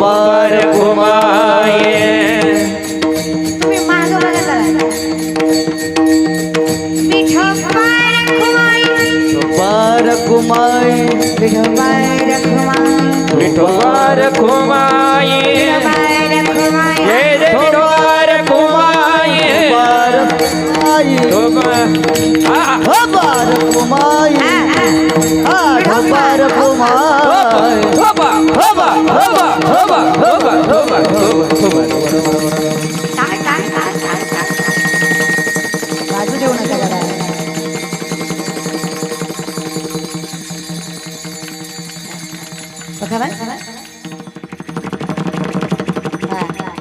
बार घुमाये तुम्ही बार घुमाय খবর কুমাই খবর কুমাই काय काय काय काय काय बाजू देऊ नका बघा बघा बा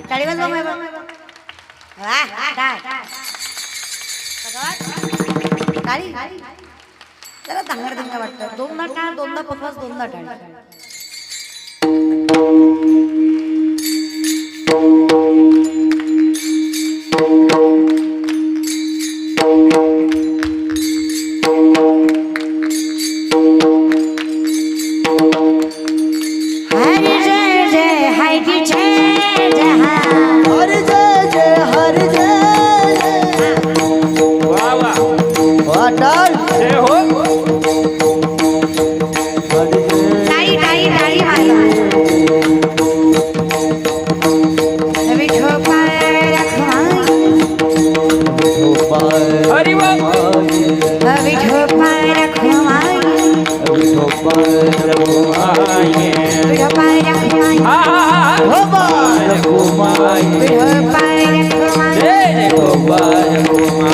टाळी वाजवा वाह, वाह, टाळ. भगवान खाली जरा दांगर दिंगा वाटतं दोनदा टाळ दोनदा पकवास दोनदा टाळ Hi, DJ. Hi, DJ. Bye.